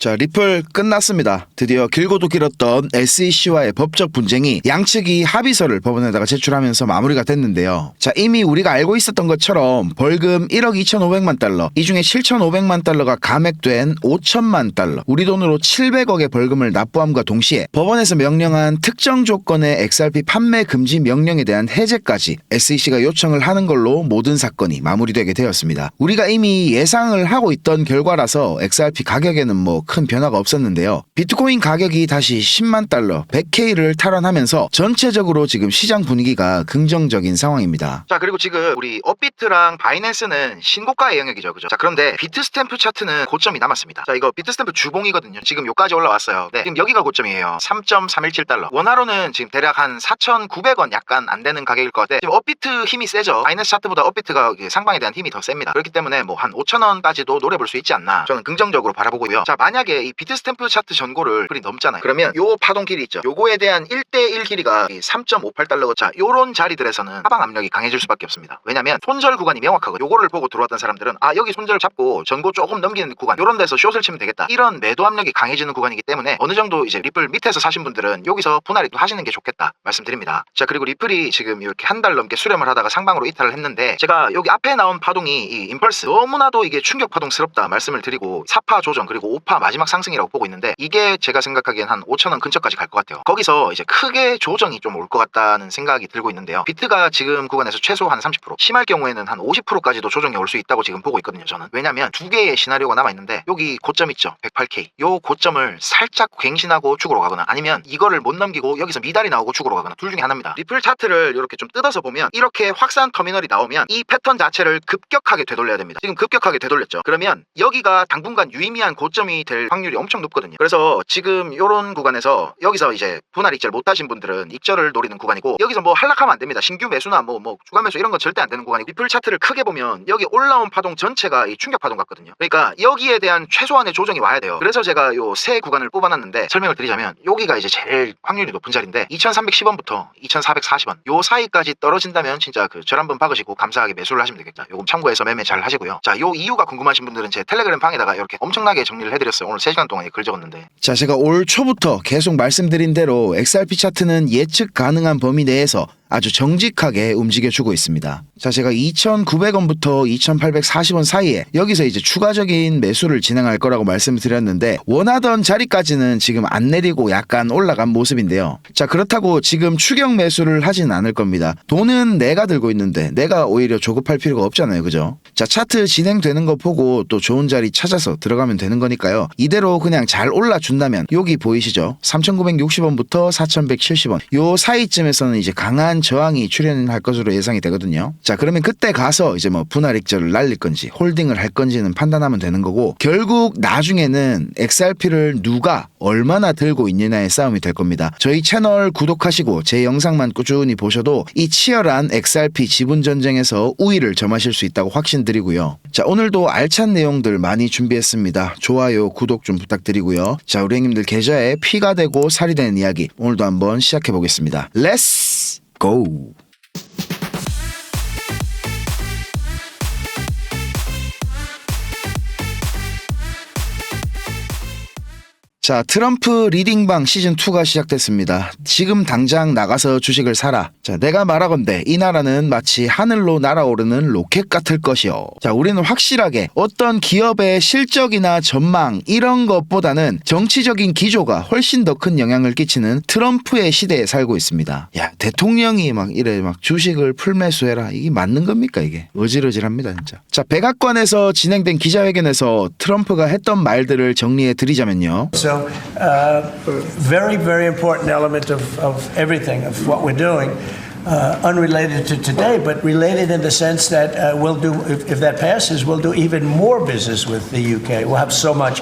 자, 리플 끝났습니다. 드디어 길고도 길었던 SEC와의 법적 분쟁이 양측이 합의서를 법원에다가 제출하면서 마무리가 됐는데요. 자, 이미 우리가 알고 있었던 것처럼 벌금 1억 2,500만 달러, 이 중에 7,500만 달러가 감액된 5천만 달러, 우리 돈으로 700억의 벌금을 납부함과 동시에 법원에서 명령한 특정 조건의 XRP 판매 금지 명령에 대한 해제까지 SEC가 요청을 하는 걸로 모든 사건이 마무리되게 되었습니다. 우리가 이미 예상을 하고 있던 결과라서 XRP 가격에는 뭐큰 변화가 없었는데요. 비트코인 가격이 다시 10만 달러, 100K를 탈환하면서 전체적으로 지금 시장 분위기가 긍정적인 상황입니다. 자, 그리고 지금 우리 업비트랑 바이낸스는 신고가의 영역이죠. 그죠? 자, 그런데 비트 스탬프 차트는 고점이 남았습니다. 자, 이거 비트 스탬프 주봉이거든요. 지금 여기까지 올라왔어요. 네, 지금 여기가 고점이에요. 3.317달러. 원화로는 지금 대략 한 4,900원 약간 안 되는 가격일 것 같아. 지금 업비트 힘이 세죠. 바이낸스 차트보다 업비트가 상방에 대한 힘이 더 셉니다. 그렇기 때문에 뭐 한 5,000원까지도 노려볼 수 있지 않나. 저는 긍정적으로 바라보고요. 자, 만약 에 이 비트 스탬프 차트 전고를 그리 넘잖아요. 그러면 요 파동 길이 있죠. 요거에 대한 1대1 길이가 3.58달러고 자, 요런 자리들에서는 하방 압력이 강해질 수밖에 없습니다. 왜냐면 손절 구간이 명확하거든요. 요거를 보고 들어왔던 사람들은 아, 여기 손절 잡고 전고 조금 넘기는 구간 요런 데서 숏을 치면 되겠다. 이런 매도 압력이 강해지는 구간이기 때문에 어느 정도 이제 리플 밑에서 사신 분들은 여기서 분할이 또 하시는 게 좋겠다 말씀드립니다. 자, 그리고 리플이 지금 이렇게 한 달 넘게 수렴을 하다가 상방으로 이탈을 했는데 제가 여기 앞에 나온 파동이 이 임펄스 너무나도 이게 충격 파동스럽다 말씀을 드리고 4파 조정 그리고 5파 마지막 상승이라고 보고 있는데 이게 제가 생각하기엔 한 5천원 근처까지 갈 것 같아요. 거기서 이제 크게 조정이 좀 올 것 같다는 생각이 들고 있는데요. 비트가 지금 구간에서 최소 한 30% 심할 경우에는 한 50%까지도 조정이 올 수 있다고 지금 보고 있거든요. 저는 왜냐면 두 개의 시나리오가 남아 있는데 여기 고점 있죠. 108K. 요 고점을 살짝 갱신하고 죽으러 가거나 아니면 이거를 못 넘기고 여기서 미달이 나오고 죽으러 가거나 둘 중에 하나입니다. 리플 차트를 이렇게 좀 뜯어서 보면 이렇게 확산 터미널이 나오면 이 패턴 자체를 급격하게 되돌려야 됩니다. 지금 급격하게 되돌렸죠. 그러면 여기가 당분간 유의미한 고점이 될 확률이 엄청 높거든요. 그래서 지금 요런 구간에서 여기서 이제 분할 익절 못 하신 분들은 익절을 노리는 구간이고 여기서 뭐 한락하면 안 됩니다. 신규 매수나 뭐뭐 주간 매수 이런 건 절대 안 되는 구간이고 리플 차트를 크게 보면 여기 올라온 파동 전체가 이 충격 파동 같거든요. 그러니까 여기에 대한 최소한의 조정이 와야 돼요. 그래서 제가 요 세 구간을 뽑아놨는데 설명을 드리자면 여기가 이제 제일 확률이 높은 자리인데 2,310원부터 2,440원 요 사이까지 떨어진다면 진짜 그 절 한번 박으시고 감사하게 매수를 하시면 되겠다. 요금 참고해서 매매 잘 하시고요. 자, 요 이유가 궁금하신 분들은 제 텔레그램 방에다가 이렇게 엄청나게 정리를 해드렸어요. 오늘 3시간 동안에 글 적었는데. 자, 제가 올 초부터 계속 말씀드린 대로 XRP 차트는 예측 가능한 범위 내에서 아주 정직하게 움직여주고 있습니다. 자, 제가 2,900원부터 2,840원 사이에 여기서 이제 추가적인 매수를 진행할 거라고 말씀을 드렸는데 원하던 자리까지는 지금 안 내리고 약간 올라간 모습인데요. 자, 그렇다고 지금 추격 매수를 하진 않을 겁니다. 돈은 내가 들고 있는데 내가 오히려 조급할 필요가 없잖아요. 그죠? 자, 차트 진행되는 거 보고 또 좋은 자리 찾아서 들어가면 되는 거니까요. 이대로 그냥 잘 올라준다면 여기 보이시죠? 3,960원부터 4,170원. 요 사이쯤에서는 이제 강한 저항이 출현할 것으로 예상이 되거든요. 자, 그러면 그때 가서 이제 뭐 분할 익절을 날릴 건지 홀딩을 할 건지는 판단하면 되는 거고 결국 나중에는 XRP를 누가 얼마나 들고 있느냐의 싸움이 될 겁니다. 저희 채널 구독하시고 제 영상만 꾸준히 보셔도 이 치열한 XRP 지분 전쟁에서 우위를 점하실 수 있다고 확신드리고요. 자, 오늘도 알찬 내용들 많이 준비했습니다. 좋아요, 구독 좀 부탁드리고요. 자, 우리 형님들 계좌에 피가 되고 살이 되는 이야기 오늘도 한번 시작해 보겠습니다. 렛츠 고! 자, 트럼프 리딩방 시즌2가 시작됐습니다. 지금 당장 나가서 주식을 사라. 자, 내가 말하건대 이 나라는 마치 하늘로 날아오르는 로켓 같을 것이요. 자, 우리는 확실하게 어떤 기업의 실적이나 전망 이런 것보다는 정치적인 기조가 훨씬 더 큰 영향을 끼치는 트럼프의 시대에 살고 있습니다. 야, 대통령이 막 이래 막 주식을 풀매수해라. 이게 맞는 겁니까, 이게? 어질어질합니다, 진짜. 자, 백악관에서 진행된 기자회견에서 트럼프가 했던 말들을 정리해 드리자면요. So, uh, very, very important element of, of everything, of what we're doing. Uh, unrelated to today, but related in the sense that uh, we'll do, if, if that passes, we'll do even more business with the UK. We'll have so much.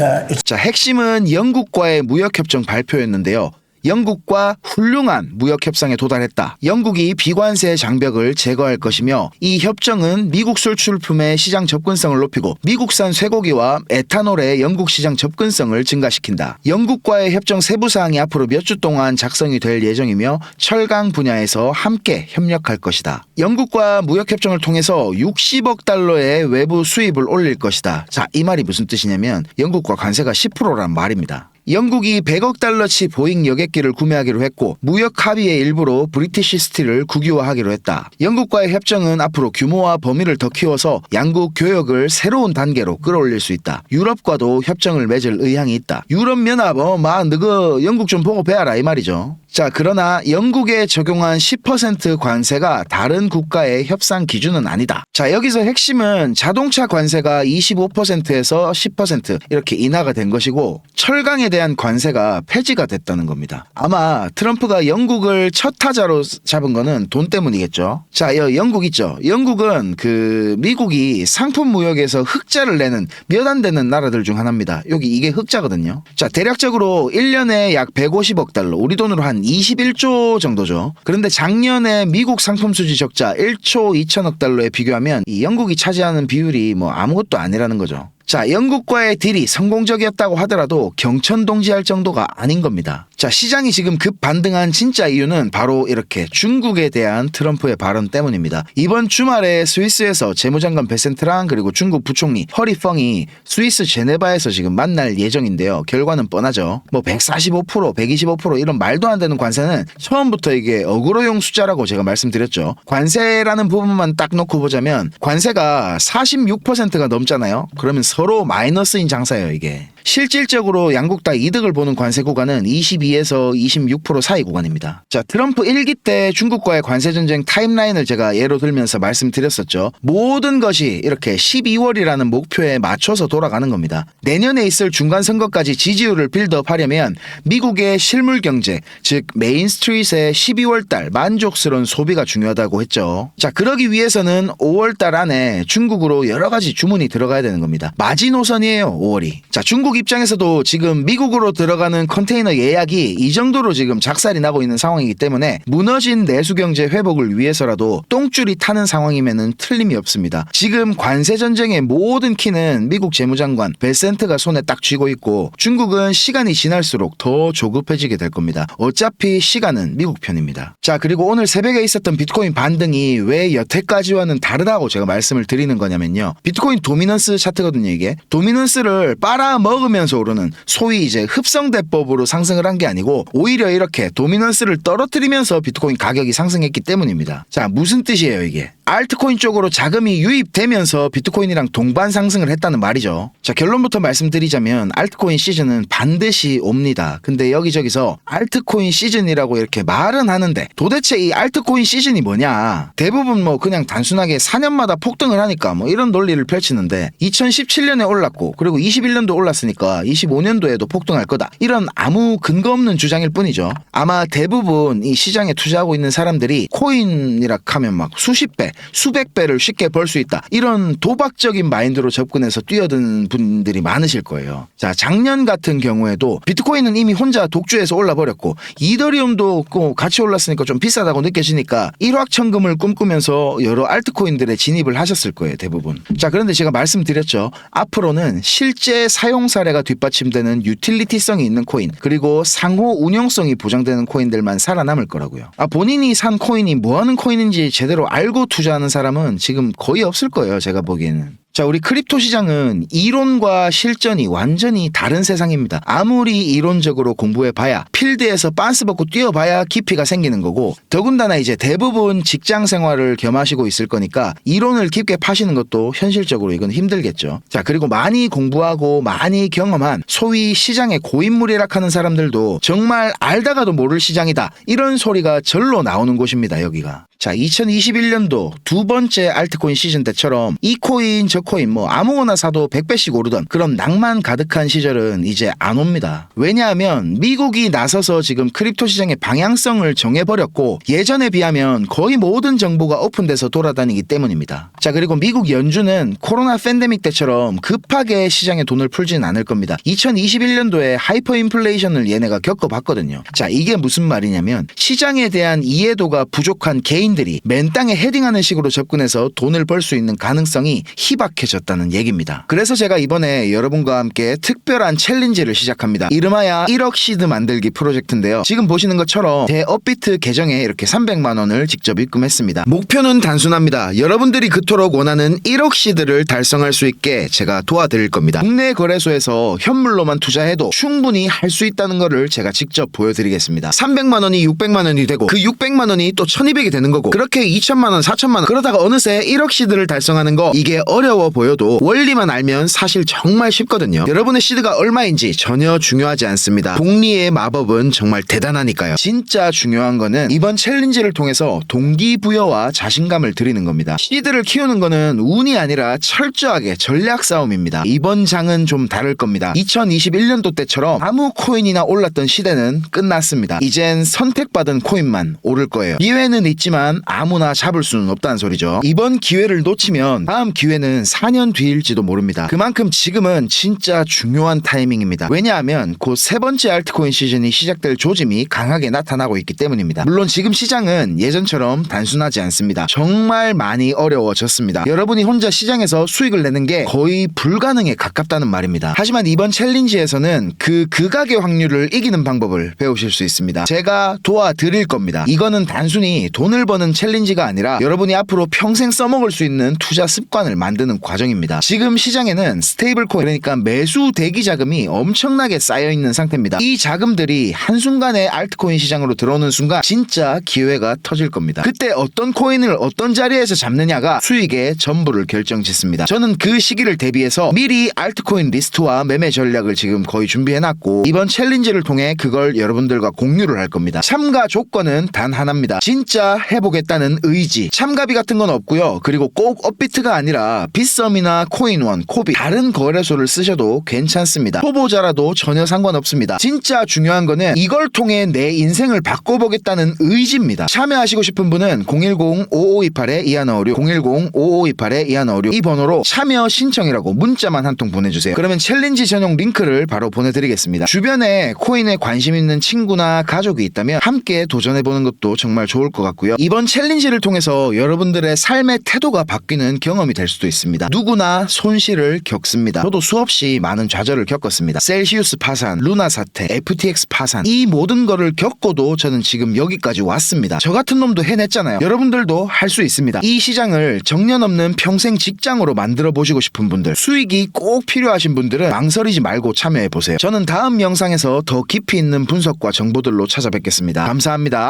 Uh, it's 자, 핵심은 영국과의 무역협정 발표였는데요. 영국과 훌륭한 무역 협상에 도달했다. 영국이 비관세 장벽을 제거할 것이며 이 협정은 미국 술출품의 시장 접근성을 높이고 미국산 쇠고기와 에탄올의 영국 시장 접근성을 증가시킨다. 영국과의 협정 세부 사항이 앞으로 몇 주 동안 작성이 될 예정이며 철강 분야에서 함께 협력할 것이다. 영국과 무역 협정을 통해서 60억 달러의 외부 수입을 올릴 것이다. 자, 이 말이 무슨 뜻이냐면 영국과 관세가 10%란 말입니다. 영국이 100억 달러치 보잉 여객기를 구매하기로 했고 무역 합의의 일부로 브리티시 스틸을 국유화하기로 했다. 영국과의 협정은 앞으로 규모와 범위를 더 키워서 양국 교역을 새로운 단계로 끌어올릴 수 있다. 유럽과도 협정을 맺을 의향이 있다. 유럽 연합 어마 너그 영국 좀 보고 배워라 이 말이죠. 자, 그러나 영국에 적용한 10% 관세가 다른 국가의 협상 기준은 아니다. 자, 여기서 핵심은 자동차 관세가 25%에서 10% 이렇게 인하가 된 것이고 철강에 대한 관세가 폐지가 됐다는 겁니다. 아마 트럼프가 영국을 첫 타자로 잡은 거는 돈 때문이겠죠. 자, 여, 영국 있죠. 영국은 그 미국이 상품 무역에서 흑자를 내는 몇 안 되는 나라들 중 하나입니다. 여기 이게 흑자거든요. 자, 대략적으로 1년에 약 150억 달러, 우리 돈으로 한 21조 정도죠. 그런데 작년에 미국 상품 수지 적자 1초 2천억 달러에 비교하면 이 영국이 차지하는 비율이 뭐 아무것도 아니라는 거죠. 자, 영국과의 딜이 성공적이었다고 하더라도 경천동지할 정도가 아닌 겁니다. 자, 시장이 지금 급 반등한 진짜 이유는 바로 이렇게 중국에 대한 트럼프의 발언 때문입니다. 이번 주말에 스위스에서 재무장관 베센트랑 그리고 중국 부총리 허리펑이 스위스 제네바에서 지금 만날 예정인데요. 결과는 뻔하죠. 뭐 145%, 125% 이런 말도 안 되는 관세는 처음부터 이게 어그로용 숫자라고 제가 말씀드렸죠. 관세라는 부분만 딱 놓고 보자면 관세가 46%가 넘잖아요. 그러면 서로 마이너스인 장사예요, 이게. 실질적으로 양국 다 이득을 보는 관세 구간은 22에서 26% 사이 구간입니다. 자, 트럼프 1기 때 중국과의 관세 전쟁 타임라인을 제가 예로 들면서 말씀드렸었죠. 모든 것이 이렇게 12월이라는 목표에 맞춰서 돌아가는 겁니다. 내년에 있을 중간 선거까지 지지율을 빌드업하려면 미국의 실물 경제, 즉 메인 스트리트의 12월 달 만족스러운 소비가 중요하다고 했죠. 자, 그러기 위해서는 5월 달 안에 중국으로 여러 가지 주문이 들어가야 되는 겁니다. 마지노선이에요, 5월이. 자, 중국 입장에서도 지금 미국으로 들어가는 컨테이너 예약이 이 정도로 지금 작살이 나고 있는 상황이기 때문에 무너진 내수 경제 회복을 위해서라도 똥줄이 타는 상황이면은 틀림이 없습니다. 지금 관세 전쟁의 모든 키는 미국 재무장관 베센트가 손에 딱 쥐고 있고 중국은 시간이 지날수록 더 조급해지게 될 겁니다. 어차피 시간은 미국 편입니다. 자, 그리고 오늘 새벽에 있었던 비트코인 반등이 왜 여태까지와는 다르다고 제가 말씀을 드리는 거냐면요. 비트코인 도미넌스 차트거든요, 이게. 도미넌스를 빨아 먹 으면서 오르는 소위 이제 흡성대법으로 상승을 한 게 아니고 오히려 이렇게 도미넌스를 떨어뜨리면서 비트코인 가격이 상승했기 때문입니다. 자, 무슨 뜻이에요, 이게? 알트코인 쪽으로 자금이 유입되면서 비트코인이랑 동반 상승을 했다는 말이죠. 자, 결론부터 말씀드리자면 알트코인 시즌은 반드시 옵니다. 근데 여기저기서 알트코인 시즌이라고 이렇게 말은 하는데 도대체 이 알트코인 시즌이 뭐냐? 대부분 뭐 그냥 단순하게 4년마다 폭등을 하니까 뭐 이런 논리를 펼치는데 2017년에 올랐고 그리고 21년도 올랐으니까 25년도에도 폭등할 거다. 이런 아무 근거 없는 주장일 뿐이죠. 아마 대부분 이 시장에 투자하고 있는 사람들이 코인이라 하면 막 수십 배, 수백 배를 쉽게 벌 수 있다. 이런 도박적인 마인드로 접근해서 뛰어든 분들이 많으실 거예요. 자, 작년 같은 경우에도 비트코인은 이미 혼자 독주해서 올라 버렸고 이더리움도 그 같이 올랐으니까 좀 비싸다고 느껴지니까 일확천금을 꿈꾸면서 여러 알트코인들에 진입을 하셨을 거예요, 대부분. 자, 그런데 제가 말씀드렸죠. 앞으로는 실제 사용 사례가 뒷받침되는 유틸리티성이 있는 코인, 그리고 상호 운용성이 보장되는 코인들만 살아남을 거라고요. 아, 본인이 산 코인이 뭐 하는 코인인지 제대로 알고 투자 하는 사람은 지금 거의 없을 거예요, 제가 보기에는. 자, 우리 크립토 시장은 이론과 실전이 완전히 다른 세상입니다. 아무리 이론적으로 공부해 봐야 필드에서 빤스 벗고 뛰어봐야 깊이가 생기는 거고 더군다나 이제 대부분 직장 생활을 겸하시고 있을 거니까 이론을 깊게 파시는 것도 현실적으로 이건 힘들겠죠. 자, 그리고 많이 공부하고 많이 경험한 소위 시장의 고인물이라 하는 사람들도 정말 알다가도 모를 시장이다. 이런 소리가 절로 나오는 곳입니다, 여기가. 자, 2021년도 두 번째 알트코인 시즌 때처럼 이 코인 저 코인 뭐 아무거나 사도 100배씩 오르던 그런 낭만 가득한 시절은 이제 안 옵니다. 왜냐하면 미국이 나서서 지금 크립토 시장의 방향성을 정해버렸고 예전에 비하면 거의 모든 정보가 오픈돼서 돌아다니기 때문입니다. 자, 그리고 미국 연준은 코로나 팬데믹 때처럼 급하게 시장에 돈을 풀진 않을 겁니다. 2021년도에 하이퍼 인플레이션을 얘네가 겪어봤거든요. 자, 이게 무슨 말이냐면 시장에 대한 이해도가 부족한 개인 들이 맨 땅에 헤딩하는 식으로 접근해서 돈을 벌 수 있는 가능성이 희박해졌다는 얘기입니다. 그래서 제가 이번에 여러분과 함께 특별한 챌린지를 시작합니다. 이름하여 1억 시드 만들기 프로젝트인데요. 지금 보시는 것처럼 대 업비트 계정에 이렇게 300만 원을 직접 입금했습니다. 목표는 단순합니다. 여러분들이 그토록 원하는 1억 시드를 달성할 수 있게 제가 도와드릴 겁니다. 국내 거래소에서 현물로만 투자해도 충분히 할 수 있다는 것을 제가 직접 보여드리겠습니다. 300만 원이 600만 원이 되고 그 600만 원이 또 1200이 되는 거고 그렇게 2천만 원, 4천만 원 그러다가 어느새 1억 시드를 달성하는 거 이게 어려워 보여도 원리만 알면 사실 정말 쉽거든요. 여러분의 시드가 얼마인지 전혀 중요하지 않습니다. 복리의 마법은 정말 대단하니까요. 진짜 중요한 거는 이번 챌린지를 통해서 동기부여와 자신감을 드리는 겁니다. 시드를 키우는 거는 운이 아니라 철저하게 전략 싸움입니다. 이번 장은 좀 다를 겁니다. 2021년도 때처럼 아무 코인이나 올랐던 시대는 끝났습니다. 이젠 선택받은 코인만 오를 거예요. 기회는 있지만 아무나 잡을 수는 없다는 소리죠. 이번 기회를 놓치면 다음 기회는 4년 뒤일지도 모릅니다. 그만큼 지금은 진짜 중요한 타이밍입니다. 왜냐하면 곧 세 번째 알트코인 시즌이 시작될 조짐이 강하게 나타나고 있기 때문입니다. 물론 지금 시장은 예전처럼 단순하지 않습니다. 정말 많이 어려워졌습니다. 여러분이 혼자 시장에서 수익을 내는 게 거의 불가능에 가깝다는 말입니다. 하지만 이번 챌린지에서는 그 극악의 확률을 이기는 방법을 배우실 수 있습니다. 제가 도와드릴 겁니다. 이거는 단순히 돈을 버는 챌린지가 아니라 여러분이 앞으로 평생 써먹을 수 있는 투자 습관을 만드는 과정입니다. 지금 시장에는 스테이블 코인 그러니까 매수 대기 자금이 엄청나게 쌓여 있는 상태입니다. 이 자금들이 한순간에 알트코인 시장으로 들어오는 순간 진짜 기회가 터질 겁니다. 그때 어떤 코인을 어떤 자리에서 잡느냐가 수익의 전부를 결정짓습니다. 저는 그 시기를 대비해서 미리 알트코인 리스트와 매매 전략을 지금 거의 준비해놨고 이번 챌린지를 통해 그걸 여러분들과 공유를 할 겁니다. 참가 조건은 단 하나입니다. 진짜 해보 겠다는 의지. 참가비 같은 건 없고요. 그리고 꼭 업비트가 아니라 빗썸이나 코인원, 코비 다른 거래소를 쓰셔도 괜찮습니다. 초보자라도 전혀 상관없습니다. 진짜 중요한 거는 이걸 통해 내 인생을 바꿔보겠다는 의지입니다. 참여하시고 싶은 분은 010-5528-2156 010-5528-2156 이 번호로 참여 신청이라고 문자만 한 통 보내주세요. 그러면 챌린지 전용 링크를 바로 보내드리겠습니다. 주변에 코인에 관심 있는 친구나 가족이 있다면 함께 도전해보는 것도 정말 좋을 것 같고요. 이번 챌린지를 통해서 여러분들의 삶의 태도가 바뀌는 경험이 될 수도 있습니다. 누구나 손실을 겪습니다. 저도 수없이 많은 좌절을 겪었습니다. 셀시우스 파산, 루나 사태, FTX 파산 이 모든 거를 겪고도 저는 지금 여기까지 왔습니다. 저 같은 놈도 해냈잖아요. 여러분들도 할 수 있습니다. 이 시장을 정년 없는 평생 직장으로 만들어 보시고 싶은 분들, 수익이 꼭 필요하신 분들은 망설이지 말고 참여해 보세요. 저는 다음 영상에서 더 깊이 있는 분석과 정보들로 찾아뵙겠습니다. 감사합니다.